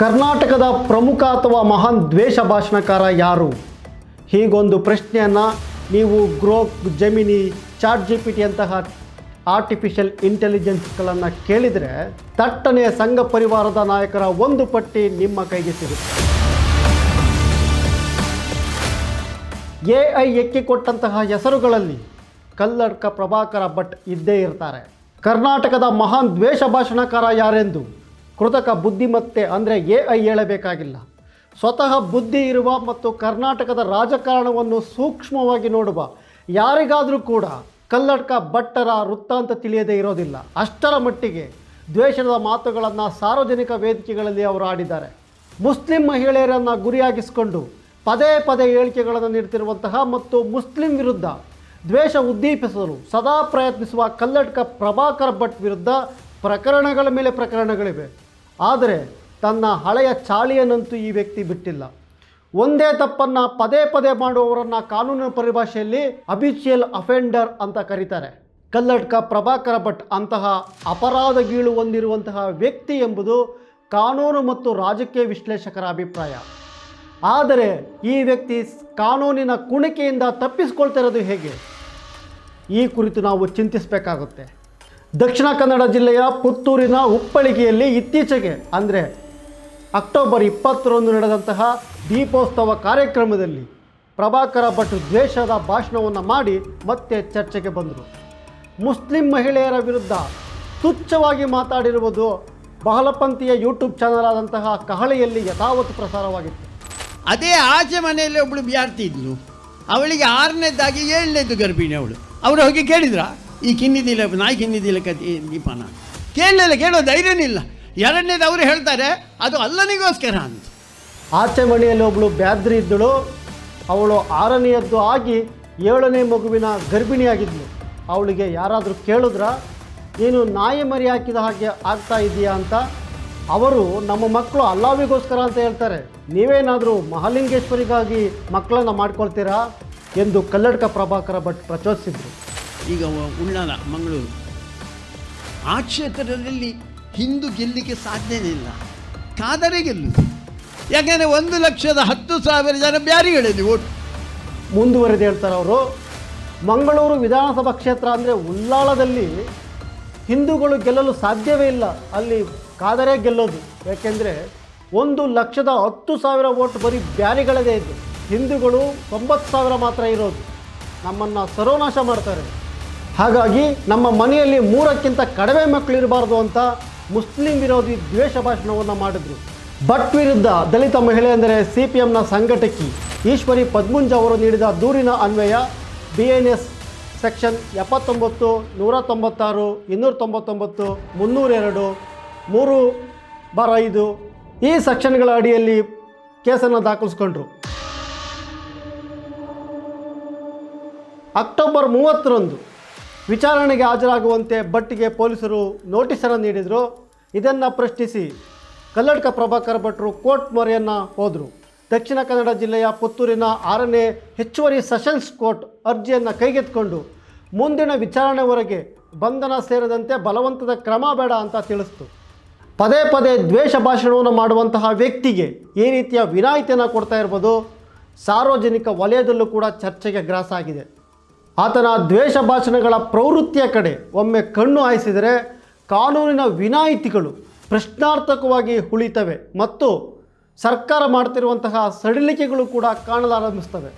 ಕರ್ನಾಟಕದ ಪ್ರಮುಖ ಅಥವಾ ಮಹಾನ್ ದ್ವೇಷ ಭಾಷಣಕಾರ ಯಾರು? ಹೀಗೊಂದು ಪ್ರಶ್ನೆಯನ್ನು ನೀವು Grok, Gemini chat G P ಟಿಯಂತಹ artificial ಇಂಟೆಲಿಜೆನ್ಸ್ಗಳನ್ನು ಕೇಳಿದರೆ ತಟ್ಟನೆ ಸಂಘ ಪರಿವಾರದ ನಾಯಕರ ಒಂದು ಪಟ್ಟಿ ನಿಮ್ಮ ಕೈಗೆ ಸಿಗುತ್ತೆ. ಎ ಐ ಎಕ್ಕಿಕೊಟ್ಟಂತಹ ಹೆಸರುಗಳಲ್ಲಿ ಕಲ್ಲಡ್ಕ ಪ್ರಭಾಕರ ಭಟ್ ಇದ್ದೇ ಇರ್ತಾರೆ. ಕರ್ನಾಟಕದ ಮಹಾನ್ ದ್ವೇಷ ಭಾಷಣಕಾರ ಯಾರೆಂದು? ಕೃತಕ ಬುದ್ಧಿಮತ್ತೆ ಅಂದರೆ ಎ ಐ ಹೇಳಬೇಕಾಗಿಲ್ಲ. ಸ್ವತಃ ಬುದ್ಧಿ ಇರುವ ಮತ್ತು ಕರ್ನಾಟಕದ ರಾಜಕಾರಣವನ್ನು ಸೂಕ್ಷ್ಮವಾಗಿ ನೋಡುವ ಯಾರಿಗಾದರೂ ಕೂಡ ಕಲ್ಲಡ್ಕ ಭಟ್ಟರ ವೃತ್ತಾಂತ ತಿಳಿಯದೇ ಇರೋದಿಲ್ಲ. ಅಷ್ಟರ ಮಟ್ಟಿಗೆ ದ್ವೇಷದ ಮಾತುಗಳನ್ನು ಸಾರ್ವಜನಿಕ ವೇದಿಕೆಗಳಲ್ಲಿ ಅವರು ಆಡಿದ್ದಾರೆ. ಮುಸ್ಲಿಂ ಮಹಿಳೆಯರನ್ನು ಗುರಿಯಾಗಿಸಿಕೊಂಡು ಪದೇ ಪದೇ ಹೇಳಿಕೆಗಳನ್ನು ನೀಡ್ತಿರುವಂತಹ ಮತ್ತು ಮುಸ್ಲಿಂ ವಿರುದ್ಧ ದ್ವೇಷ ಉದ್ದೀಪಿಸಲು ಸದಾ ಪ್ರಯತ್ನಿಸುವ ಕಲ್ಲಡ್ಕ ಪ್ರಭಾಕರ್ ಭಟ್ ವಿರುದ್ಧ ಪ್ರಕರಣಗಳ ಮೇಲೆ ಪ್ರಕರಣಗಳಿವೆ. ಆದರೆ ತನ್ನ ಹಳೆಯ ಚಾಳಿಯನ್ನಂತೂ ಈ ವ್ಯಕ್ತಿ ಬಿಟ್ಟಿಲ್ಲ. ಒಂದೇ ತಪ್ಪನ್ನು ಪದೇ ಪದೇ ಮಾಡುವವರನ್ನು ಕಾನೂನಿನ ಪರಿಭಾಷೆಯಲ್ಲಿ ಅಬಿಷಿಯಲ್ ಅಫೆಂಡರ್ ಅಂತ ಕರೀತಾರೆ. ಕಲ್ಲಡ್ಕ ಪ್ರಭಾಕರ ಭಟ್ ಅಂತಹ ಅಪರಾಧ ಗೀಳು ಹೊಂದಿರುವಂತಹ ವ್ಯಕ್ತಿ ಎಂಬುದು ಕಾನೂನು ಮತ್ತು ರಾಜಕೀಯ ವಿಶ್ಲೇಷಕರ ಅಭಿಪ್ರಾಯ. ಆದರೆ ಈ ವ್ಯಕ್ತಿ ಕಾನೂನಿನ ಕುಣಿಕೆಯಿಂದ ತಪ್ಪಿಸಿಕೊಳ್ತಿರೋದು ಹೇಗೆ? ಈ ಕುರಿತು ನಾವು ಚಿಂತಿಸಬೇಕಾಗುತ್ತೆ. ದಕ್ಷಿಣ ಕನ್ನಡ ಜಿಲ್ಲೆಯ ಪುತ್ತೂರಿನ ಉಪ್ಪಳಿಗೆಯಲ್ಲಿ ಇತ್ತೀಚೆಗೆ, ಅಂದರೆ ಅಕ್ಟೋಬರ್ ಇಪ್ಪತ್ತರಂದು ನಡೆದಂತಹ ದೀಪೋತ್ಸವ ಕಾರ್ಯಕ್ರಮದಲ್ಲಿ ಪ್ರಭಾಕರ ಭಟ್ ದ್ವೇಷದ ಭಾಷಣವನ್ನು ಮಾಡಿ ಮತ್ತೆ ಚರ್ಚೆಗೆ ಬಂದರು. ಮುಸ್ಲಿಂ ಮಹಿಳೆಯರ ವಿರುದ್ಧ ತುಚ್ಛವಾಗಿ ಮಾತಾಡಿರುವುದು ಬಹಳಪಂಥೀಯ ಯೂಟ್ಯೂಬ್ ಚಾನಲ್ ಆದಂತಹ ಕಹಳೆಯಲ್ಲಿ ಯಥಾವತ್ತು ಪ್ರಸಾರವಾಗಿತ್ತು. ಅದೇ ಆಚೆ ಮನೆಯಲ್ಲಿ ಒಬ್ಬಳು ಇದ್ಲು ಅವಳಿಗೆ ಆರನೇದಾಗಿ ಏಳನೇದು ಗರ್ಭಿಣಿ ಅವಳು. ಅವರು ಹೋಗಿ ಕೇಳಿದ್ರ? ಈ ಕಿನ್ನಿದಿಲ್ಲ ನಾಯಿ ಕಿನ್ನಿದಿಲ್ಲ ಕ ದೀಪನ. ಕೇಳಲಿಲ್ಲ ಕೇಳೋ ಧೈರ್ಯನಿಲ್ಲ. ಎರಡನೇದು ಅವರು ಹೇಳ್ತಾರೆ, ಅದು ಅಲ್ಲನಿಗೋಸ್ಕರ ಅಂತ. ಆಚೆ ಮನೆಯಲ್ಲಿ ಒಬ್ಬಳು ಬ್ಯಾದ್ರಿ ಇದ್ದಳು. ಅವಳು ಆರನೆಯದ್ದು ಆಗಿ ಏಳನೇ ಮಗುವಿನ ಗರ್ಭಿಣಿಯಾಗಿದ್ಲು. ಅವಳಿಗೆ ಯಾರಾದರೂ ಕೇಳಿದ್ರ? ನೀನು ನಾಯಿ ಮರಿ ಹಾಕಿದ ಹಾಗೆ ಆಗ್ತಾ ಇದೆಯಾ ಅಂತ. ಅವರು, ನಮ್ಮ ಮಕ್ಕಳು ಅಲ್ಲಾವಿಗೋಸ್ಕರ ಅಂತ ಹೇಳ್ತಾರೆ. ನೀವೇನಾದರೂ ಮಹಾಲಿಂಗೇಶ್ವರಿಗಾಗಿ ಮಕ್ಕಳನ್ನು ಮಾಡ್ಕೊಳ್ತೀರಾ? ಎಂದು ಕಲ್ಲಡ್ಕ ಪ್ರಭಾಕರ ಭಟ್ ಪ್ರಚೋದಿಸಿದ್ರು. ಈಗ ಉಳ್ಳಾಲ, ಮಂಗಳೂರು. ಆ ಕ್ಷೇತ್ರದಲ್ಲಿ ಹಿಂದೂ ಗೆಲ್ಲಿಕ್ಕೆ ಸಾಧ್ಯನೇ ಇಲ್ಲ. ಕಾದರೆ ಗೆಲ್ಲುದು. ಯಾಕೆಂದರೆ ಒಂದು ಲಕ್ಷದ ಹತ್ತು ಸಾವಿರ ಜನ ಬ್ಯಾರಿಗಳಲ್ಲಿ ಓಟ್. ಮುಂದುವರೆದು ಹೇಳ್ತಾರೆ ಅವರು, ಮಂಗಳೂರು ವಿಧಾನಸಭಾ ಕ್ಷೇತ್ರ ಅಂದರೆ ಉಳ್ಳಾಳದಲ್ಲಿ ಹಿಂದೂಗಳು ಗೆಲ್ಲಲು ಸಾಧ್ಯವೇ ಇಲ್ಲ. ಅಲ್ಲಿ ಕಾದರೆ ಗೆಲ್ಲೋದು. ಯಾಕೆಂದರೆ ಒಂದು ಲಕ್ಷದ ಹತ್ತು ಸಾವಿರ ಓಟ್ ಬರೀ ಬ್ಯಾರಿಗಳದೇ ಇದೆ. ಹಿಂದೂಗಳು ತೊಂಬತ್ತು ಸಾವಿರ ಮಾತ್ರ ಇರೋದು. ನಮ್ಮನ್ನು ಸರ್ವನಾಶ ಮಾಡ್ತಾರೆ. ಹಾಗಾಗಿ ನಮ್ಮ ಮನೆಯಲ್ಲಿ ಮೂರಕ್ಕಿಂತ ಕಡಿಮೆ ಮಕ್ಕಳು ಇರಬಾರ್ದು ಅಂತ ಮುಸ್ಲಿಂ ವಿರೋಧಿ ದ್ವೇಷ ಭಾಷಣವನ್ನು ಮಾಡಿದ್ರು. ಭಟ್ ವಿರುದ್ಧ ದಲಿತ ಮಹಿಳೆ ಅಂದರೆ ಸಿ ಪಿ ಎಂನ ಸಂಘಟಕಿ ಈಶ್ವರಿ ಪದ್ಮುಂಜ ಅವರು ನೀಡಿದ ದೂರಿನ ಅನ್ವಯ ಬಿ ಎನ್ ಎಸ್ ಸೆಕ್ಷನ್ ಎಪ್ಪತ್ತೊಂಬತ್ತು ನೂರ ತೊಂಬತ್ತಾರು ಇನ್ನೂರ ತೊಂಬತ್ತೊಂಬತ್ತು ಮುನ್ನೂರೆರಡು, ಮೂರು ಬಾರ ಐದು ಈ ಸೆಕ್ಷನ್ಗಳ ಅಡಿಯಲ್ಲಿ ಕೇಸನ್ನು ದಾಖಲಿಸ್ಕೊಂಡ್ರು. ಅಕ್ಟೋಬರ್ ಮೂವತ್ತರಂದು ವಿಚಾರಣೆಗೆ ಹಾಜರಾಗುವಂತೆ ಭಟ್ಟಿಗೆ ಪೊಲೀಸರು ನೋಟಿಸನ್ನು ನೀಡಿದರು. ಇದನ್ನು ಪ್ರಶ್ನಿಸಿ ಕಲ್ಲಡ್ಕ ಪ್ರಭಾಕರ್ ಭಟ್ರು ಕೋರ್ಟ್ ಮೊರೆಯನ್ನು ಹೋದರು. ದಕ್ಷಿಣ ಕನ್ನಡ ಜಿಲ್ಲೆಯ ಪುತ್ತೂರಿನ ಆರನೇ ಹೆಚ್ಚುವರಿ ಸೆಷನ್ಸ್ ಕೋರ್ಟ್ ಅರ್ಜಿಯನ್ನು ಕೈಗೆತ್ತಿಕೊಂಡು ಮುಂದಿನ ವಿಚಾರಣೆವರೆಗೆ ಬಂಧನ ಸೇರಿದಂತೆ ಬಲವಂತದ ಕ್ರಮ ಬೇಡ ಅಂತ ತಿಳಿಸ್ತು. ಪದೇ ಪದೇ ದ್ವೇಷ ಭಾಷಣವನ್ನು ಮಾಡುವಂತಹ ವ್ಯಕ್ತಿಗೆ ಈ ರೀತಿಯ ವಿನಾಯಿತಿಯನ್ನು ಕೊಡ್ತಾ ಇರ್ಬೋದು. ಸಾರ್ವಜನಿಕ ವಲಯದಲ್ಲೂ ಕೂಡ ಚರ್ಚೆಗೆ ಗ್ರಾಸ ಆಗಿದೆ. ಆತನ ದ್ವೇಷ ಭಾಷಣಗಳ ಪ್ರವೃತ್ತಿಯ ಕಡೆ ಒಮ್ಮೆ ಕಣ್ಣು ಹಾಯಿಸಿದರೆ ಕಾನೂನಿನ ವಿನಾಯಿತಿಗಳು ಪ್ರಶ್ನಾರ್ಥಕವಾಗಿ ಉಳಿತವೆ ಮತ್ತು ಸರ್ಕಾರ ಮಾಡ್ತಿರುವಂತಹ ಸಡಿಲಿಕೆಗಳು ಕೂಡ ಕಾಣಲಾರಂಭಿಸ್ತವೆ.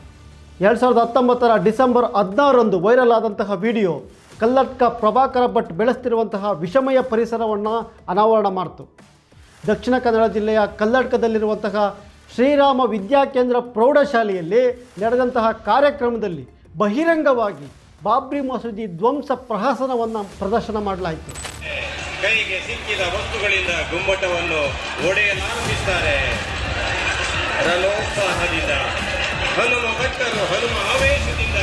ಎರಡು ಸಾವಿರದ ಹತ್ತೊಂಬತ್ತರ ಡಿಸೆಂಬರ್ ಹದಿನಾರರಂದು ವೈರಲ್ ಆದಂತಹ ವಿಡಿಯೋ ಕಲ್ಲಟ್ಕ ಪ್ರಭಾಕರ ಭಟ್ ಬೆಳೆಸ್ತಿರುವಂತಹ ವಿಷಮಯ ಪರಿಸರವನ್ನು ಅನಾವರಣ ಮಾಡಿತು. ದಕ್ಷಿಣ ಕನ್ನಡ ಜಿಲ್ಲೆಯ ಕಲ್ಲಡ್ಕದಲ್ಲಿರುವಂತಹ ಶ್ರೀರಾಮ ವಿದ್ಯಾಕೇಂದ್ರ ಪ್ರೌಢಶಾಲೆಯಲ್ಲಿ ನಡೆದಂತಹ ಕಾರ್ಯಕ್ರಮದಲ್ಲಿ ಬಹಿರಂಗವಾಗಿ ಬಾಬ್ರಿ ಮಸೂದಿ ಧ್ವಂಸ ಪ್ರಹಸನವನ್ನು ಪ್ರದರ್ಶನ ಮಾಡಲಾಯಿತು. ಕೈಗೆ ಸಿಕ್ಕಿದ ವಸ್ತುಗಳಿಂದ ಗುಮ್ಮಟವನ್ನು ಒಡೆಯಲಾರಂಭಿಸುತ್ತಾರೆ ರಲೋತ್ಸಾಹದಿಂದ ಹನುಮ ಭಟ್ಟರು ಹನುಮ ಆವೇಶದಿಂದ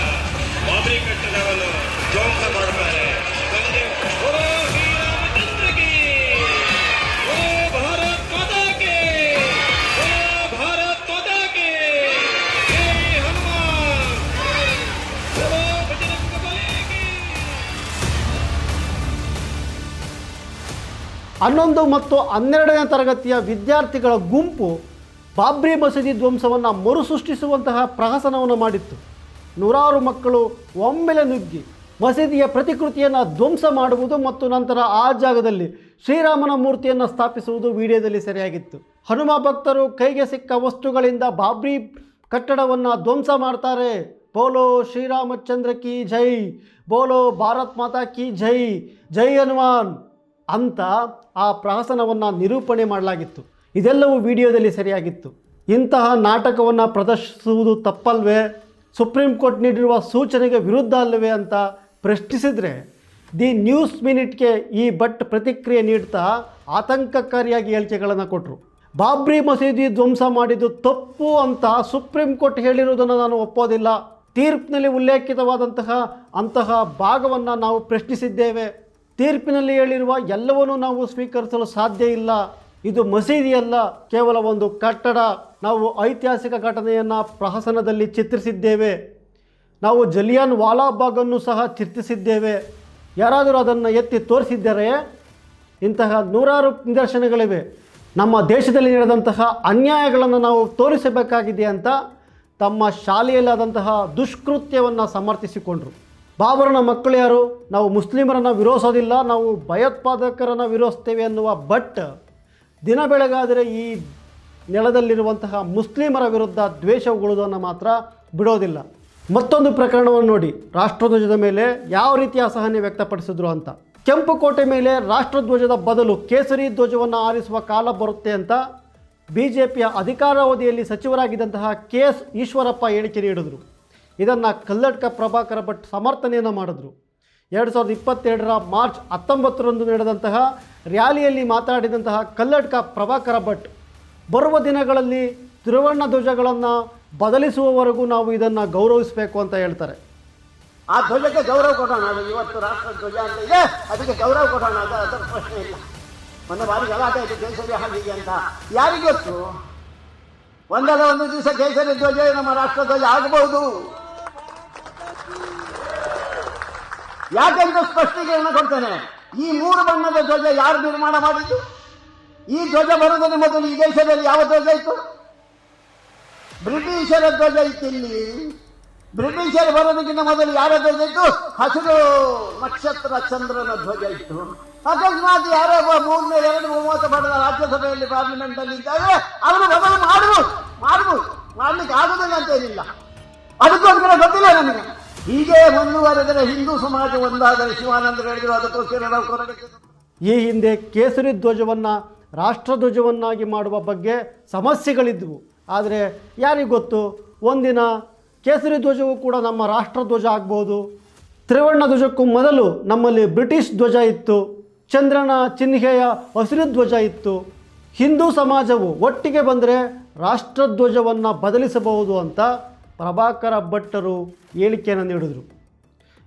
ಬಾಬ್ರಿ ಕಟ್ಟಡವನ್ನು ಧ್ವಂಸ ಮಾಡುತ್ತಾರೆ. ಹನ್ನೊಂದು ಮತ್ತು ಹನ್ನೆರಡನೇ ತರಗತಿಯ ವಿದ್ಯಾರ್ಥಿಗಳ ಗುಂಪು ಬಾಬ್ರಿ ಮಸೀದಿ ಧ್ವಂಸವನ್ನು ಮರುಸೃಷ್ಟಿಸುವಂತಹ ಪ್ರಹಸನವನ್ನು ಮಾಡಿತ್ತು. ನೂರಾರು ಮಕ್ಕಳು ಒಮ್ಮೆಲೆ ನುಗ್ಗಿ ಮಸೀದಿಯ ಪ್ರತಿಕೃತಿಯನ್ನು ಧ್ವಂಸ ಮಾಡುವುದು ಮತ್ತು ನಂತರ ಆ ಜಾಗದಲ್ಲಿ ಶ್ರೀರಾಮನ ಮೂರ್ತಿಯನ್ನು ಸ್ಥಾಪಿಸುವುದು ವಿಡಿಯೋದಲ್ಲಿ ಸರಿಯಾಗಿತ್ತು. ಹನುಮ ಭಕ್ತರು ಕೈಗೆ ಸಿಕ್ಕ ವಸ್ತುಗಳಿಂದ ಬಾಬ್ರಿ ಕಟ್ಟಡವನ್ನು ಧ್ವಂಸ ಮಾಡ್ತಾರೆ. ಬೋಲೋ ಶ್ರೀರಾಮಚಂದ್ರ ಕಿ ಜೈ, ಬೋಲೋ ಭಾರತ್ ಮಾತಾ ಕಿ ಜೈ ಜೈ ಹನುಮಾನ್. ಅಂತ ಆ ಪ್ರಹಸನವನ್ನು ನಿರೂಪಣೆ ಮಾಡಲಾಗಿತ್ತು. ಇದೆಲ್ಲವೂ ವಿಡಿಯೋದಲ್ಲಿ ಸರಿಯಾಗಿತ್ತು. ಇಂತಹ ನಾಟಕವನ್ನು ಪ್ರದರ್ಶಿಸುವುದು ತಪ್ಪಲ್ವೇ? ಸುಪ್ರೀಂ ಕೋರ್ಟ್ ನೀಡಿರುವ ಸೂಚನೆಗೆ ವಿರುದ್ಧ ಅಲ್ಲವೇ ಅಂತ ಪ್ರಶ್ನಿಸಿದರೆ, ದಿ ನ್ಯೂಸ್ ಮಿನಿಟ್ಗೆ ಈ ಭಟ್ ಪ್ರತಿಕ್ರಿಯೆ ನೀಡ್ತಾ ಆತಂಕಕಾರಿಯಾಗಿ ಹೇಳಿಕೆಗಳನ್ನು ಕೊಟ್ಟರು ಬಾಬ್ರಿ ಮಸೀದಿ ಧ್ವಂಸ ಮಾಡಿದ್ದು ತಪ್ಪು ಅಂತ ಸುಪ್ರೀಂ ಕೋರ್ಟ್ ಹೇಳಿರುವುದನ್ನು ನಾನು ಒಪ್ಪೋದಿಲ್ಲ. ತೀರ್ಪಿನಲ್ಲಿ ಉಲ್ಲೇಖಿತವಾದಂತಹ ಅಂತಹ ಭಾಗವನ್ನು ನಾವು ಪ್ರಶ್ನಿಸಿದ್ದೇವೆ. ತೀರ್ಪಿನಲ್ಲಿ ಹೇಳಿರುವ ಎಲ್ಲವನ್ನೂ ನಾವು ಸ್ವೀಕರಿಸಲು ಸಾಧ್ಯ ಇಲ್ಲ. ಇದು ಮಸೀದಿಯಲ್ಲ. ಕೇವಲ ಒಂದು ಕಟ್ಟಡ. ನಾವು ಐತಿಹಾಸಿಕ ಘಟನೆಯನ್ನು ಪ್ರಹಸನದಲ್ಲಿ ಚಿತ್ರಿಸಿದ್ದೇವೆ. ನಾವು ಜಲಿಯನ್ ವಾಲಾಬಾಗನ್ನು ಸಹ ಚಿತ್ರಿಸಿದ್ದೇವೆ. ಯಾರಾದರೂ ಅದನ್ನು ಎತ್ತಿ ತೋರಿಸಿದ್ದರೆ ಇಂತಹ ನೂರಾರು ನಿದರ್ಶನಗಳಿವೆ. ನಮ್ಮ ದೇಶದಲ್ಲಿ ನಡೆದಂತಹ ಅನ್ಯಾಯಗಳನ್ನು ನಾವು ತೋರಿಸಬೇಕಾಗಿದೆ ಅಂತ ತಮ್ಮ ಶಾಲೆಯಲ್ಲಾದಂತಹ ದುಷ್ಕೃತ್ಯವನ್ನು ಸಮರ್ಥಿಸಿಕೊಂಡರು. ಬಾಬರನ ಮಕ್ಕಳು ಯಾರು? ನಾವು ಮುಸ್ಲಿಮರನ್ನು ವಿರೋಧಿಸೋದಿಲ್ಲ, ನಾವು ಭಯೋತ್ಪಾದಕರನ್ನು ವಿರೋಧಿಸ್ತೇವೆ ಅನ್ನುವ ಬಟ್ ದಿನ ಬೆಳಗಾದರೆ ಈ ನೆಲದಲ್ಲಿರುವಂತಹ ಮುಸ್ಲಿಮರ ವಿರುದ್ಧ ದ್ವೇಷ ಉಗುಳುವುದನ್ನು ಮಾತ್ರ ಬಿಡೋದಿಲ್ಲ. ಮತ್ತೊಂದು ಪ್ರಕರಣವನ್ನು ನೋಡಿ. ರಾಷ್ಟ್ರಧ್ವಜದ ಮೇಲೆ ಯಾವ ರೀತಿಯ ಅಸಹನೆ ವ್ಯಕ್ತಪಡಿಸಿದ್ರು ಅಂತ. ಕೆಂಪು ಕೋಟೆ ಮೇಲೆ ರಾಷ್ಟ್ರಧ್ವಜದ ಬದಲು ಕೇಸರಿ ಧ್ವಜವನ್ನು ಆರಿಸುವ ಕಾಲ ಬರುತ್ತೆ ಅಂತ ಬಿ ಜೆ ಪಿಯ ಅಧಿಕಾರಾವಧಿಯಲ್ಲಿ ಸಚಿವರಾಗಿದ್ದಂತಹ ಕೆ ಎಸ್ ಈಶ್ವರಪ್ಪ ಹೇಳಿಕೆ ನೀಡಿದರು. ಇದನ್ನು ಕಲ್ಲಡ್ಕ ಪ್ರಭಾಕರ ಭಟ್ ಸಮರ್ಥನೆಯನ್ನು ಮಾಡಿದ್ರು. ಎರಡು ಸಾವಿರದ ಇಪ್ಪತ್ತೆರಡರ ಮಾರ್ಚ್ ಹತ್ತೊಂಬತ್ತರಂದು ನಡೆದಂತಹ ರ್ಯಾಲಿಯಲ್ಲಿ ಮಾತಾಡಿದಂತಹ ಕಲ್ಲಡ್ಕ ಪ್ರಭಾಕರ ಭಟ್, ಬರುವ ದಿನಗಳಲ್ಲಿ ತ್ರಿವರ್ಣ ಧ್ವಜಗಳನ್ನು ಬದಲಿಸುವವರೆಗೂ ನಾವು ಇದನ್ನು ಗೌರವಿಸಬೇಕು ಅಂತ ಹೇಳ್ತಾರೆ. ಆ ಧ್ವಜಕ್ಕೆ ಗೌರವ ಕೊಡೋಣ ಇವತ್ತು ರಾಷ್ಟ್ರ ಧ್ವಜ ಅಂತ ಇದೆ. ಅದಕ್ಕೆ ಗೌರವ ಕೊಡೋಣ ಅಂತ ಅದರ ಪ್ರಶ್ನೆ ಇಲ್ಲ. ಮೊನ್ನೆ ಬಾರಿ ಗಲಾಟೆ ಆಯಿತು ಕೇಸರಿ ಹಾಗೆ ಅಂತ. ಯಾರಿಗೆ ಗೊತ್ತು? ಒಂದಲ್ಲ ಒಂದು ದಿವಸ ಕೇಸರಿ ಧ್ವಜ, ನಮ್ಮ ರಾಷ್ಟ್ರ ಧ್ವಜ ಆಗಬಹುದು. ಯಾಕೆಂತ ಸ್ಪಷ್ಟೀಕರಣ ಕೊಡ್ತೇನೆ ಈ ಮೂರು ಬಣ್ಣದ ಧ್ವಜ ಯಾರು ನಿರ್ಮಾಣ ಮಾಡಿದ್ದು? ಈ ಧ್ವಜ ಬರುವುದನ್ನು ಮೊದಲು ಈ ದೇಶದಲ್ಲಿ ಯಾವ ಧ್ವಜ ಇತ್ತು? ಬ್ರಿಟಿಷರ ಧ್ವಜ ಇತ್ತು ಇಲ್ಲಿ ಬ್ರಿಟಿಷರು ಬರೋದಕ್ಕಿಂತ ಮೊದಲು ಯಾರ ಧ್ವಜ ಇತ್ತು? ಹಸಿರು ನಕ್ಷತ್ರ ಚಂದ್ರನ ಧ್ವಜ ಇತ್ತು. ಅಕಸ್ಮಾತ್ ಯಾರೋ ಮೂರನೇ, ಎರಡು, ಮೂವತ್ತು ಪಡೆದ ರಾಜ್ಯಸಭೆಯಲ್ಲಿ ಪಾರ್ಲಿಮೆಂಟ್ ಅಲ್ಲಿ ಇದ್ದಾರೆ ಅವರು ಬದಲು ಮಾಡಬಹುದು ಮಾಡಬಹುದು ಮಾಡ್ಲಿಕ್ಕೆ ಆಗುದಿಲ್ಲ ಅಂತ ಏನಿಲ್ಲ. ಅದಕ್ಕೋಸ್ಕರ ಗೊತ್ತಿಲ್ಲ ನನಗೆ. ಹೀಗೆ ಮುಂದುವರೆದರೆ ಹಿಂದೂ ಸಮಾಜ ಒಂದಾದರೆ ಶಿವಾನಂದ ಹೇಳಿದ್ರು ಅದಕ್ಕೋಸ್ಕರ ನಾವು ಈ ಹಿಂದೆ ಕೇಸರಿ ಧ್ವಜವನ್ನು ರಾಷ್ಟ್ರಧ್ವಜವನ್ನಾಗಿ ಮಾಡುವ ಬಗ್ಗೆ ಸಮಸ್ಯೆಗಳಿದ್ದವು ಆದರೆ ಯಾರಿಗೆ ಗೊತ್ತು? ಒಂದಿನ ಕೇಸರಿ ಧ್ವಜವು ಕೂಡ ನಮ್ಮ ರಾಷ್ಟ್ರಧ್ವಜ ಆಗ್ಬೋದು. ತ್ರಿವರ್ಣ ಧ್ವಜಕ್ಕೂ ಮೊದಲು ನಮ್ಮಲ್ಲಿ ಬ್ರಿಟಿಷ್ ಧ್ವಜ ಇತ್ತು. ಚಂದ್ರನ ಚಿಹ್ನೆಯ ಹಸಿರು ಧ್ವಜ ಇತ್ತು. ಹಿಂದೂ ಸಮಾಜವು ಒಟ್ಟಿಗೆ ಬಂದರೆ ರಾಷ್ಟ್ರಧ್ವಜವನ್ನು ಬದಲಿಸಬಹುದು ಅಂತ ಪ್ರಭಾಕರ ಭಟ್ಟರು ಹೇಳಿಕೆಯನ್ನು ನೀಡಿದರು.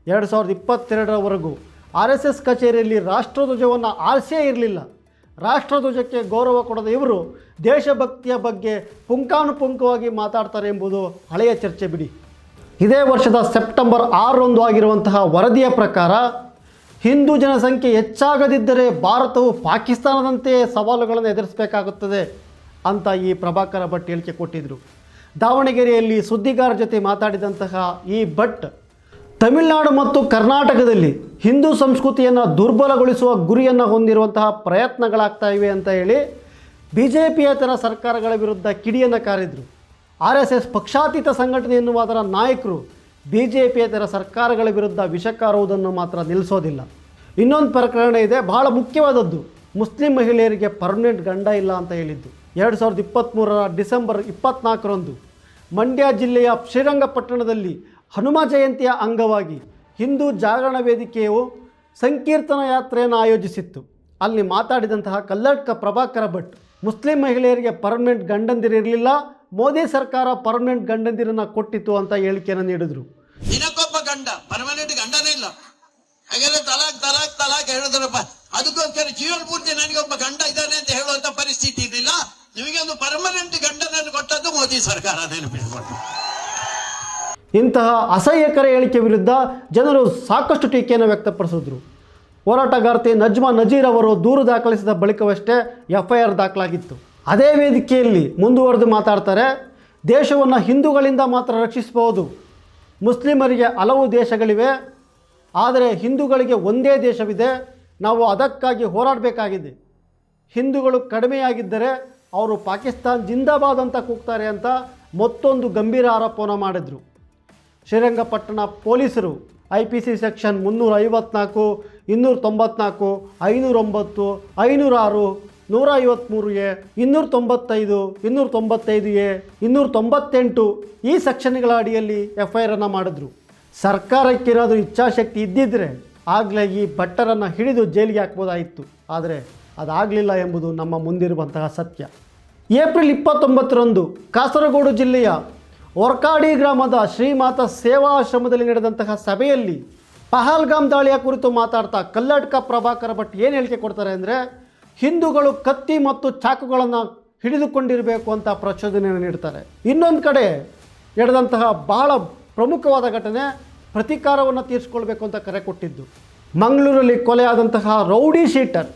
ಎರಡು ಸಾವಿರದ ಇಪ್ಪತ್ತೆರಡರವರೆಗೂ ಆರ್ ಎಸ್ ಎಸ್ ಕಚೇರಿಯಲ್ಲಿ ರಾಷ್ಟ್ರಧ್ವಜವನ್ನು ಆರಿಸೇ ಇರಲಿಲ್ಲ. ರಾಷ್ಟ್ರಧ್ವಜಕ್ಕೆ ಗೌರವ ಕೊಡದ ಇವರು ದೇಶಭಕ್ತಿಯ ಬಗ್ಗೆ ಪುಂಕಾನುಪುಂಕವಾಗಿ ಮಾತಾಡ್ತಾರೆ ಎಂಬುದು ಹಳೆಯ ಚರ್ಚೆ ಬಿಡಿ. ಇದೇ ವರ್ಷದ ಸೆಪ್ಟೆಂಬರ್ ಆರರಂದು ಆಗಿರುವಂತಹ ವರದಿಯ ಪ್ರಕಾರ ಹಿಂದೂ ಜನಸಂಖ್ಯೆ ಹೆಚ್ಚಾಗದಿದ್ದರೆ ಭಾರತವು ಪಾಕಿಸ್ತಾನದಂತೆಯೇ ಸವಾಲುಗಳನ್ನು ಎದುರಿಸಬೇಕಾಗುತ್ತದೆ ಅಂತ ಈ ಪ್ರಭಾಕರ ಭಟ್ ಹೇಳಿಕೆ ಕೊಟ್ಟಿದ್ದರು ದಾವಣಗೆರೆಯಲ್ಲಿ ಸುದ್ದಿಗಾರರ ಜೊತೆ ಮಾತಾಡಿದಂತಹ ಈ ಭಟ್ ತಮಿಳುನಾಡು ಮತ್ತು ಕರ್ನಾಟಕದಲ್ಲಿ ಹಿಂದೂ ಸಂಸ್ಕೃತಿಯನ್ನು ದುರ್ಬಲಗೊಳಿಸುವ ಗುರಿಯನ್ನು ಹೊಂದಿರುವಂತಹ ಪ್ರಯತ್ನಗಳಾಗ್ತಾ ಇವೆ ಅಂತ ಹೇಳಿ ಬಿ ಜೆ ಪಿಯೇತರ ಸರ್ಕಾರಗಳ ವಿರುದ್ಧ ಕಿಡಿಯನ್ನು ಕಾರಿದರು. ಆರ್ ಎಸ್ ಎಸ್ ಪಕ್ಷಾತೀತ ಸಂಘಟನೆ ಎನ್ನುವ ಅದರ ನಾಯಕರು ಬಿ ಜೆ ಪಿಯೇತರ ಸರ್ಕಾರಗಳ ವಿರುದ್ಧ ವಿಷಕಾರುವುದನ್ನು ಮಾತ್ರ ನಿಲ್ಲಿಸೋದಿಲ್ಲ. ಇನ್ನೊಂದು ಪ್ರಕರಣ ಇದೆ, ಬಹಳ ಮುಖ್ಯವಾದದ್ದು, ಮುಸ್ಲಿಂ ಮಹಿಳೆಯರಿಗೆ ಪರ್ಮನೆಂಟ್ ಗಂಡ ಇಲ್ಲ ಅಂತ ಹೇಳಿದ್ದು. ಎರಡು ಸಾವಿರದ ಇಪ್ಪತ್ತ್ಮೂರರ ಡಿಸೆಂಬರ್ ಇಪ್ಪತ್ನಾಲ್ಕರಂದು ಮಂಡ್ಯ ಜಿಲ್ಲೆಯ ಶ್ರೀರಂಗಪಟ್ಟಣದಲ್ಲಿ ಹನುಮ ಜಯಂತಿಯ ಅಂಗವಾಗಿ ಹಿಂದೂ ಜಾಗರಣ ವೇದಿಕೆಯು ಸಂಕೀರ್ತನ ಯಾತ್ರೆಯನ್ನು ಆಯೋಜಿಸಿತ್ತು. ಅಲ್ಲಿ ಮಾತಾಡಿದಂತಹ ಕಲ್ಲಡ್ಕ ಪ್ರಭಾಕರ ಭಟ್, ಮುಸ್ಲಿಂ ಮಹಿಳೆಯರಿಗೆ ಪರ್ಮನೆಂಟ್ ಗಂಡಂದಿರಿರಲಿಲ್ಲ ಮೋದಿ ಸರ್ಕಾರ ಪರ್ಮನೆಂಟ್ ಗಂಡಂದಿರನ್ನ ಕೊಟ್ಟಿತ್ತು ಅಂತ ಹೇಳಿಕೆಯನ್ನು ನೀಡಿದರು. ದಿನಕ್ಕೊಬ್ಬ ಗಂಡ, ಪರ್ಮನೆಂಟ್ ಗಂಡನೇ ಇಲ್ಲ. ಹಾಗೆಲ್ಲ ತಲಾಕ್ ತಲಾಕ್ ತಲಾಕ್ ಹೇಳಿದ್ರಪ್ಪ. ಅದಕ್ಕೋಸ್ಕರ ಜೀವನ ಪೂರ್ತಿ ನನಗೆ ಒಬ್ಬ ಗಂಡ ಇದ್ದಾನೆ ಅಂತ ಹೇಳುವಂತ ಪರಿಸ್ಥಿತಿ ಇರಲಿಲ್ಲ. ನಿಮಗೆ ಒಂದು ಪರ್ಮನೆಂಟ್ ಗಂಡನನ್ನು ಕೊಟ್ಟದ್ದು ಮೋದಿ ಸರ್ಕಾರ ನೆನಪಿಸಿಕೊಂಡು ಇಂತಹ ಅಸಹ್ಯಕರ ಹೇಳಿಕೆ ವಿರುದ್ಧ ಜನರು ಸಾಕಷ್ಟು ಟೀಕೆಯನ್ನು ವ್ಯಕ್ತಪಡಿಸಿದ್ರು. ಹೋರಾಟಗಾರ್ತಿ ನಜ್ಮಾ ನಜೀರ್ ಅವರು ದೂರು ದಾಖಲಿಸಿದ ಬಳಿಕವಷ್ಟೇ ಎಫ್ ಐ ಆರ್ ದಾಖಲಾಗಿತ್ತು. ಅದೇ ವೇದಿಕೆಯಲ್ಲಿ ಮುಂದುವರೆದು ಮಾತಾಡ್ತಾರೆ, ದೇಶವನ್ನು ಹಿಂದೂಗಳಿಂದ ಮಾತ್ರ ರಕ್ಷಿಸಬಹುದು. ಮುಸ್ಲಿಮರಿಗೆ ಹಲವು ದೇಶಗಳಿವೆ, ಆದರೆ ಹಿಂದೂಗಳಿಗೆ ಒಂದೇ ದೇಶವಿದೆ, ನಾವು ಅದಕ್ಕಾಗಿ ಹೋರಾಡಬೇಕಾಗಿದೆ. ಹಿಂದೂಗಳು ಕಡಿಮೆಯಾಗಿದ್ದರೆ ಅವರು ಪಾಕಿಸ್ತಾನ್ ಜಿಂದಾಬಾದ್ ಅಂತ ಕೂಗ್ತಾರೆ ಅಂತ ಮತ್ತೊಂದು ಗಂಭೀರ ಆರೋಪವನ್ನು ಮಾಡಿದರು. ಶ್ರೀರಂಗಪಟ್ಟಣ ಪೊಲೀಸರು ಐ ಪಿ ಸಿ ಸೆಕ್ಷನ್ ಮುನ್ನೂರ ಐವತ್ನಾಲ್ಕು ಇನ್ನೂರ ತೊಂಬತ್ನಾಲ್ಕು ಐನೂರೊಂಬತ್ತು, ಐನೂರಾರು ನೂರ ಐವತ್ತ್ಮೂರು ಎ ಇನ್ನೂರ ತೊಂಬತ್ತೈದು ಇನ್ನೂರ ತೊಂಬತ್ತೈದು ಎ ಇನ್ನೂರ ತೊಂಬತ್ತೆಂಟು ಈ ಸೆಕ್ಷನ್ಗಳ ಅಡಿಯಲ್ಲಿ ಎಫ್ ಐ ಆರನ್ನು ಮಾಡಿದ್ರು. ಸರ್ಕಾರಕ್ಕಿರೋದು ಇಚ್ಛಾಶಕ್ತಿ ಇದ್ದಿದ್ದರೆ ಆಗಲೇ ಈ ಭಟ್ಟರನ್ನು ಹಿಡಿದು ಜೈಲಿಗೆ ಹಾಕ್ಬೋದಾಗಿತ್ತು ಆದರೆ ಅದಾಗಲಿಲ್ಲ ಎಂಬುದು ನಮ್ಮ ಮುಂದಿರುವಂತಹ ಸತ್ಯ. ಏಪ್ರಿಲ್ ಇಪ್ಪತ್ತೊಂಬತ್ತರಂದು ಕಾಸರಗೋಡು ಜಿಲ್ಲೆಯ ಒರ್ಕಾಡಿ ಗ್ರಾಮದ ಶ್ರೀಮಾತ ಸೇವಾಶ್ರಮದಲ್ಲಿ ನಡೆದಂತಹ ಸಭೆಯಲ್ಲಿ ಪಹಲ್ಗಾಮ್ ದಾಳಿಯ ಕುರಿತು ಮಾತಾಡ್ತಾ ಕಲ್ಲಡ್ಕ ಪ್ರಭಾಕರ ಭಟ್ ಏನು ಹೇಳಿಕೆ ಕೊಡ್ತಾರೆ ಅಂದರೆ, ಹಿಂದೂಗಳು ಕತ್ತಿ ಮತ್ತು ಚಾಕುಗಳನ್ನು ಹಿಡಿದುಕೊಂಡಿರಬೇಕು ಅಂತ ಪ್ರಚೋದನೆಯನ್ನು ನೀಡ್ತಾರೆ. ಇನ್ನೊಂದು ಕಡೆ ನಡೆದಂತಹ ಬಹಳ ಪ್ರಮುಖವಾದ ಘಟನೆ ಪ್ರತೀಕಾರವನ್ನು ತೀರಿಸ್ಕೊಳ್ಬೇಕು ಅಂತ ಕರೆ ಕೊಟ್ಟಿದ್ದು. ಮಂಗಳೂರಲ್ಲಿ ಕೊಲೆಯಾದಂತಹ ರೌಡಿ ಶೀಟರ್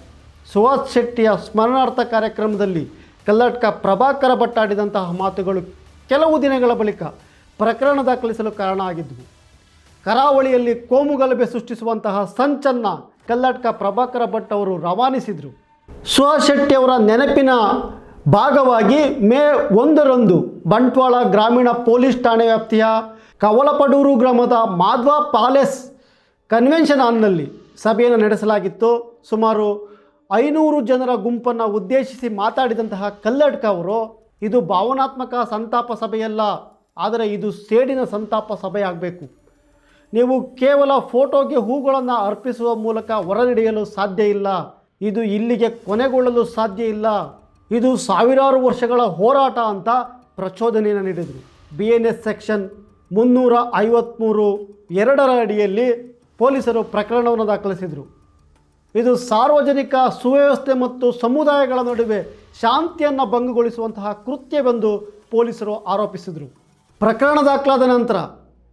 ಸುಹಾಸ್ ಶೆಟ್ಟಿಯ ಸ್ಮರಣಾರ್ಥ ಕಾರ್ಯಕ್ರಮದಲ್ಲಿ ಕಲ್ಲಟ್ಕ ಪ್ರಭಾಕರ ಭಟ್ ಆಡಿದಂತಹ ಮಾತುಗಳು ಕೆಲವು ದಿನಗಳ ಬಳಿಕ ಪ್ರಕರಣ ದಾಖಲಿಸಲು ಕಾರಣ ಆಗಿದ್ದವು ಕರಾವಳಿಯಲ್ಲಿ ಕೋಮುಗಲಭೆ ಸೃಷ್ಟಿಸುವಂತಹ ಸಂಚನ್ನ ಕಲ್ಲಟ್ಕ ಪ್ರಭಾಕರ ಭಟ್ ಅವರು ರವಾನಿಸಿದರು. ಸುಹಾಸ್ ಶೆಟ್ಟಿಯವರ ನೆನಪಿನ ಭಾಗವಾಗಿ ಮೇ ಒಂದರಂದು ಬಂಟ್ವಾಳ ಗ್ರಾಮೀಣ ಪೊಲೀಸ್ ಠಾಣೆ ವ್ಯಾಪ್ತಿಯ ಕವಲಪಡೂರು ಗ್ರಾಮದ ಮಾಧ್ವ ಪ್ಯಾಲೇಸ್ ಕನ್ವೆನ್ಷನ್ ಹಾಲ್ನಲ್ಲಿ ಸಭೆಯನ್ನು ನಡೆಸಲಾಗಿತ್ತು. ಸುಮಾರು ಐನೂರು ಜನರ ಗುಂಪನ್ನು ಉದ್ದೇಶಿಸಿ ಮಾತಾಡಿದಂತಹ ಕಲ್ಲಡ್ಕ ಅವರು, ಇದು ಭಾವನಾತ್ಮಕ ಸಂತಾಪ ಸಭೆಯಲ್ಲ, ಆದರೆ ಇದು ಸೇಡಿನ ಸಂತಾಪ ಸಭೆಯಾಗಬೇಕು. ನೀವು ಕೇವಲ ಫೋಟೋಗೆ ಹೂಗಳನ್ನು ಅರ್ಪಿಸುವ ಮೂಲಕ ಹೊರನಡೆಯಲು ಸಾಧ್ಯ ಇಲ್ಲ. ಇದು ಇಲ್ಲಿಗೆ ಕೊನೆಗೊಳ್ಳಲು ಸಾಧ್ಯ ಇಲ್ಲ. ಇದು ಸಾವಿರಾರು ವರ್ಷಗಳ ಹೋರಾಟ ಅಂತ ಪ್ರಚೋದನೆಯನ್ನು ನೀಡಿದರು. ಬಿ ಎನ್ ಎಸ್ ಸೆಕ್ಷನ್ ಮುನ್ನೂರ ಐವತ್ತ್ಮೂರು ಎರಡರ ಅಡಿಯಲ್ಲಿ ಪೊಲೀಸರು ಪ್ರಕರಣವನ್ನು ದಾಖಲಿಸಿದರು. ಇದು ಸಾರ್ವಜನಿಕ ಸುವ್ಯವಸ್ಥೆ ಮತ್ತು ಸಮುದಾಯಗಳ ನಡುವೆ ಶಾಂತಿಯನ್ನು ಭಂಗಗೊಳಿಸುವಂತಹ ಕೃತ್ಯವೆಂದು ಪೊಲೀಸರು ಆರೋಪಿಸಿದರು. ಪ್ರಕರಣ ದಾಖಲಾದ ನಂತರ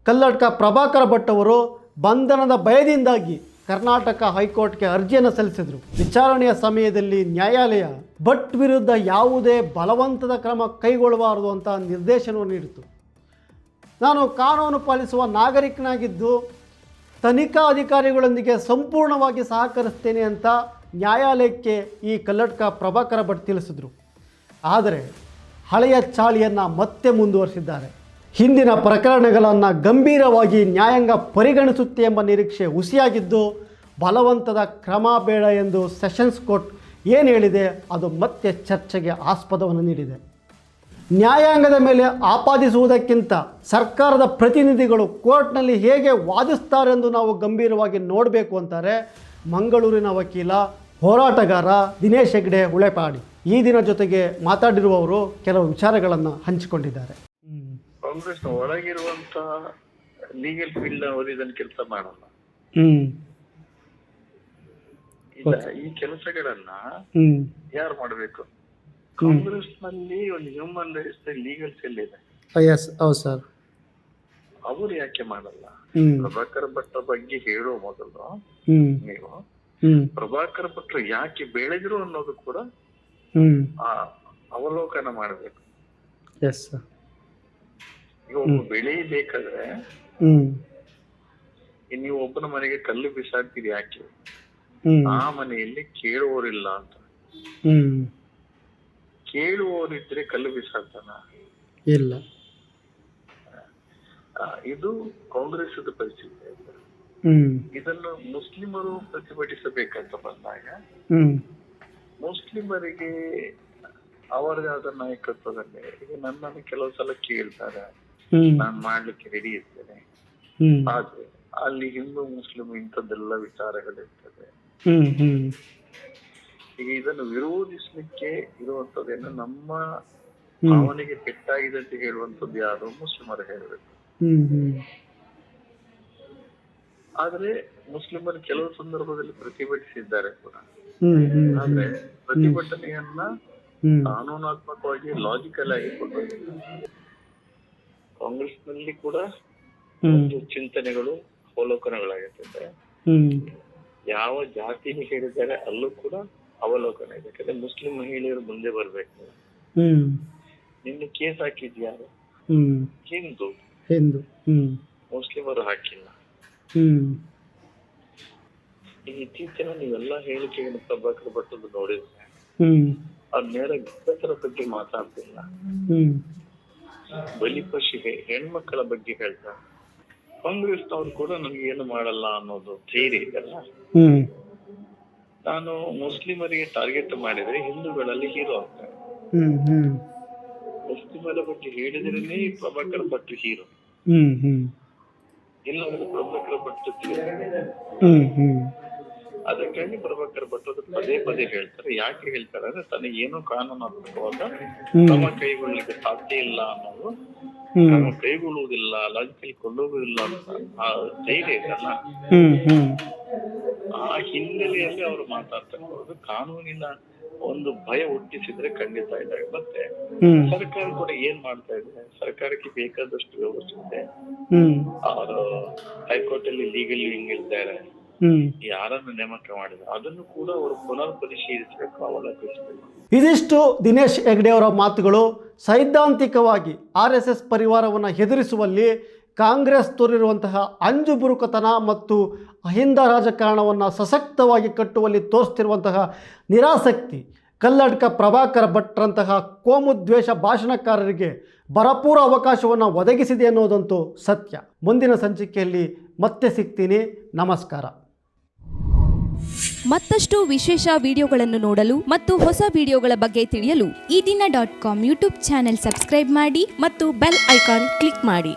ಕಲ್ಲಡ್ಕ ಪ್ರಭಾಕರ ಭಟ್ ಅವರು ಬಂಧನದ ಭಯದಿಂದಾಗಿ ಕರ್ನಾಟಕ ಹೈಕೋರ್ಟ್ಗೆ ಅರ್ಜಿಯನ್ನು ಸಲ್ಲಿಸಿದರು. ವಿಚಾರಣೆಯ ಸಮಯದಲ್ಲಿ ನ್ಯಾಯಾಲಯ ಭಟ್ ವಿರುದ್ಧ ಯಾವುದೇ ಬಲವಂತದ ಕ್ರಮ ಕೈಗೊಳ್ಳಬಾರದು ಅಂತ ನಿರ್ದೇಶನವನ್ನು ನೀಡಿತು ನಾನು ಕಾನೂನು ಪಾಲಿಸುವ ನಾಗರಿಕನಾಗಿದ್ದು ತನಿಖಾ ಅಧಿಕಾರಿಗಳೊಂದಿಗೆ ಸಂಪೂರ್ಣವಾಗಿ ಸಹಕರಿಸ್ತೇನೆ ಅಂತ ನ್ಯಾಯಾಲಯಕ್ಕೆ ಈ ಕಲ್ಲಡ್ಕ ಪ್ರಭಾಕರ ಭಟ್ ತಿಳಿಸಿದರು. ಆದರೆ ಹಳೆಯ ಚಾಳಿಯನ್ನು ಮತ್ತೆ ಮುಂದುವರಿಸಿದ್ದಾರೆ. ಹಿಂದಿನ ಪ್ರಕರಣಗಳನ್ನು ಗಂಭೀರವಾಗಿ ನ್ಯಾಯಾಂಗ ಪರಿಗಣಿಸುತ್ತೆ ಎಂಬ ನಿರೀಕ್ಷೆ ಹುಸಿಯಾಗಿದ್ದು ಬಲವಂತದ ಕ್ರಮ ಬೇಡ ಎಂದು ಸೆಷನ್ಸ್ ಕೋರ್ಟ್ ಏನು ಹೇಳಿದೆ ಅದು ಮತ್ತೆ ಚರ್ಚೆಗೆ ಆಸ್ಪದವನ್ನು ನೀಡಿದೆ. ನ್ಯಾಯಾಂಗದ ಮೇಲೆ ಆಪಾದಿಸುವುದಕ್ಕಿಂತ ಸರ್ಕಾರದ ಪ್ರತಿನಿಧಿಗಳು ಕೋರ್ಟ್ನಲ್ಲಿ ಹೇಗೆ ವಾದಿಸ್ತಾರೆಂದು ನಾವು ಗಂಭೀರವಾಗಿ ನೋಡಬೇಕು ಅಂತಾರೆ ಮಂಗಳೂರಿನ ವಕೀಲ ಹೋರಾಟಗಾರ ದಿನೇಶ್ ಹೆಗ್ಡೆ ಉಳೆಪಾಡಿ. ಈ ದಿನ ಜೊತೆಗೆ ಮಾತಾಡಿರುವವರು ಕೆಲವು ವಿಚಾರಗಳನ್ನು ಹಂಚಿಕೊಂಡಿದ್ದಾರೆ. ಕಾಂಗ್ರೆಸ್ ಒಳಗಿರುವಂತಹ ಲೀಗಲ್ ಫೀಲ್ಡ್ ಅವರು ಇದನ್ನು ಕೆಲಸ ಮಾಡಲ್ಲ. ಇಲ್ಲ ಈ ಕೆಲಸಗಳನ್ನ ಯಾರು ಮಾಡಬೇಕು? ಕಾಂಗ್ರೆಸ್ನಲ್ಲಿ ಒಂದು ಹ್ಯೂಮನ್ ರೈಟ್ಸ್ ಲೀಗಲ್ ಸೆಲ್ ಇದೆ. ಎಸ್ ಹೌದು ಸರ್ ಅವರು ಯಾಕೆ ಮಾಡಲ್ಲ? ಪ್ರಭಾಕರ್ ಭಟ್ರ ಬಗ್ಗೆ ಹೇಳೋ ಮೊದಲು ನೀವು ಪ್ರಭಾಕರ್ ಭಟ್ರು ಯಾಕೆ ಬೆಳೆದ್ರು ಅನ್ನೋದು ಕೂಡ ಅವಲೋಕನ ಮಾಡಬೇಕು. ಈಗ ಬೆಳೆಯಬೇಕಾದ್ರೆ ನೀವು ಒಬ್ಬನ ಮನೆಗೆ ಕಲ್ಲು ಬಿಸಾಡ್ತೀರಿ ಯಾಕೆ? ಆ ಮನೆಯಲ್ಲಿ ಕೇಳುವವರಿಲ್ಲ ಅಂತ. ಹ್ಮ್. ಕೇಳುವವರಿದ್ರೆ ಕಲ್ಲು ಬಿಸಾಡ್ತಾನ ಇಲ್ಲ. ಇದು ಕಾಂಗ್ರೆಸ್ ಪರಿಸ್ಥಿತಿ ಹ್ಮ್. ಇದನ್ನು ಮುಸ್ಲಿಮರು ಪ್ರತಿಭಟಿಸಬೇಕಂತ ಬಂದಾಗ ಮುಸ್ಲಿಮರಿಗೆ ಅವರದೇ ಆದ ನಾಯಕತ್ವದಲ್ಲಿ ಈಗ ನನ್ನನ್ನು ಕೆಲವು ಸಲ ಕೇಳ್ತಾರೆ. ನಾನು ಮಾಡ್ಲಿಕ್ಕೆ ರೆಡಿ ಇರ್ತೇನೆ. ಆದ್ರೆ ಅಲ್ಲಿ ಹಿಂದೂ ಮುಸ್ಲಿಂ ಇಂಥದ್ದೆಲ್ಲ ವಿಚಾರಗಳಿರ್ತದೆ. ಈಗ ಇದನ್ನು ವಿರೋಧಿಸ್ಲಿಕ್ಕೆ ಇರುವಂತದ್ದೇನು ನಮ್ಮ. ಭಾವನೆಗೆ ಕೆಟ್ಟಾಗಿದೆ ಅಂತ ಹೇಳುವಂತದ್ದು ಯಾರು ಮುಸ್ಲಿಮರು ಹೇಳಬೇಕು. ಆದ್ರೆ ಮುಸ್ಲಿಮರು ಕೆಲವು ಸಂದರ್ಭದಲ್ಲಿ ಪ್ರತಿಭಟಿಸಿದ್ದಾರೆ ಕೂಡ. ಆದ್ರೆ ಪ್ರತಿಭಟನೆಯನ್ನ ಕಾನೂನಾತ್ಮಕವಾಗಿ ಲಾಜಿಕಲ್ ಆಗಿ ಕಾಂಗ್ರೆಸ್ನಲ್ಲಿ ಕೂಡ ಒಂದು ಚಿಂತನೆಗಳು ಅವಲೋಕನಗಳಾಗಿರ್ತದೆ. ಯಾವ ಜಾತಿ ಹೇಳಿದ್ದಾರೆ ಅಲ್ಲೂ ಕೂಡ ಅವಲೋಕನ ಇದೆ. ಯಾಕಂದ್ರೆ ಮುಸ್ಲಿಂ ಮಹಿಳೆಯರು ಮುಂದೆ ಬರ್ಬೇಕು. ನಿನ್ನೆ ಕೇಸ್ ಹಾಕಿದ್ಯಾರು ಹಿಂದೂ. ಹಿಂದೂ. ಮುಸ್ಲಿಮರು ಹಾಕಿಲ್ಲ. ಈ ಇತ್ತೀಚಿನ ನೀವೆಲ್ಲ ಹೇಳಿಕೆಗಳನ್ನು ಪ್ರಭಾಕರ್ ಭಟ್ಟದ್ದು ನೋಡಿದ್ರೆ ಅವ್ರ ನೇರ ಗಂಡಸರ ಬಗ್ಗೆ ಮಾತಾಡ್ತಿಲ್ಲ. ಬಲಿಪಶಿ ಹೆಣ್ಮಕ್ಕಳ ಬಗ್ಗೆ ಹೇಳ್ತಾರೆ ಕಾಂಗ್ರೆಸ್ನವ್ರು ಕೂಡ ನಮ್ಗೆ ಏನು ಮಾಡಲ್ಲ ಅನ್ನೋದು ಥಿಯರಿ ಇದೆಲ್ಲ ನಾನು ಮುಸ್ಲಿಮರಿಗೆ ಟಾರ್ಗೆಟ್ ಮಾಡಿದ್ರೆ ಹಿಂದೂಗಳಲ್ಲಿ ಹೀರೋ ಆಗ್ತಾರೆ. ಮುಸ್ಲಿಮರ ಬಗ್ಗೆ ಹೇಳಿದ್ರೇನೆ ಪ್ರಭಾಕರ್ ಭಟ್ ಹೀರೋ ಹ್ಮ್ ಹ್ಞೂ ಇಲ್ಲಂದ್ರೆ ಪ್ರಭಾಕರ್ ಭಟ್ ಅದಕ್ಕಾಗಿ ಪ್ರಭಾಕರ್ ಭಟ್ ಅದು ಪದೇ ಪದೇ ಹೇಳ್ತಾರೆ. ಯಾಕೆ ಹೇಳ್ತಾರೆ ಅಂದ್ರೆ ತನಗೆ ಏನೋ ಕಾನೂನಾತ್ಮಕವಾದ. ಕ್ರಮ ಕೈಗೊಳ್ಳಲಿಕ್ಕೆ ಸಾಧ್ಯ ಇಲ್ಲ ಅನ್ನೋದು. ಕ್ರಮ ಕೈಗೊಳ್ಳುವುದಿಲ್ಲ ಲಾಜಿಕಲ್ ಕೊಳ್ಳುವುದಿಲ್ಲ ಅಂತ ಆ ಧೈರ್ಯ ಆ ಹಿನ್ನೆಲೆಯಲ್ಲಿ ಅವರು ಮಾತಾಡ್ತಿರ್ಬೋದು ಕಾನೂನಿನ ಒಂದು ಭಯ ಹುಟ್ಟಿಸಿದ್ರೆ ಖಂಡಿತ ಇದ್ದಾರೆ ಮತ್ತೆ ಸರ್ಕಾರ ಕೂಡ ಏನ್ ಮಾಡ್ತಾ ಇದೆ? ಸರ್ಕಾರಕ್ಕೆ ಬೇಕಾದಷ್ಟು ವ್ಯವಸ್ಥೆ ಅವರು ಹೈಕೋರ್ಟ್ ಅಲ್ಲಿ ಲೀಗಲ್ ವಿಂಗ್ ಇದ್ದಾರೆ ಯಾರನ್ನು ನೇಮಕ ಮಾಡಿದ್ರು? ಅದನ್ನು ಕೂಡ ಅವರು ಪುನರ್ ಪರಿಶೀಲಿಸಬೇಕು ಅವಲಂಬಿಸಬೇಕು ಇದಿಷ್ಟು ದಿನೇಶ್ ಹೆಗ್ಡೆ ಅವರ ಮಾತುಗಳು. ಸೈದ್ಧಾಂತಿಕವಾಗಿ ಆರ್ ಎಸ್ ಎಸ್ ಪರಿವಾರವನ್ನು ಹೆದರಿಸುವಲ್ಲಿ ಕಾಂಗ್ರೆಸ್ ತೋರಿರುವಂತಹ ಅಂಜುಬುರುಕತನ ಮತ್ತು ಅಹಿಂದ ರಾಜಕಾರಣವನ್ನು ಸಶಕ್ತವಾಗಿ ಕಟ್ಟುವಲ್ಲಿ ತೋರಿಸ್ತಿರುವಂತಹ ನಿರಾಸಕ್ತಿ, ಕಲ್ಲಡ್ಕ ಪ್ರಭಾಕರ ಭಟ್ರಂತಹ ಕೋಮುದ್ವೇಷ ಭಾಷಣಕಾರರಿಗೆ ಭರಪೂರ ಅವಕಾಶವನ್ನು ಒದಗಿಸಿದೆ ಅನ್ನೋದಂತೂ ಸತ್ಯ. ಮುಂದಿನ ಸಂಚಿಕೆಯಲ್ಲಿ ಮತ್ತೆ ಸಿಗ್ತೀನಿ. ನಮಸ್ಕಾರ. ಮತ್ತಷ್ಟು ವಿಶೇಷ ವಿಡಿಯೋಗಳನ್ನು ನೋಡಲು ಮತ್ತು ಹೊಸ ವಿಡಿಯೋಗಳ ಬಗ್ಗೆ ತಿಳಿಯಲು Ee Dina dot com YouTube channel subscribe ಮಾಡಿ ಮತ್ತು ಬೆಲ್ ಐಕಾನ್ ಕ್ಲಿಕ್ ಮಾಡಿ.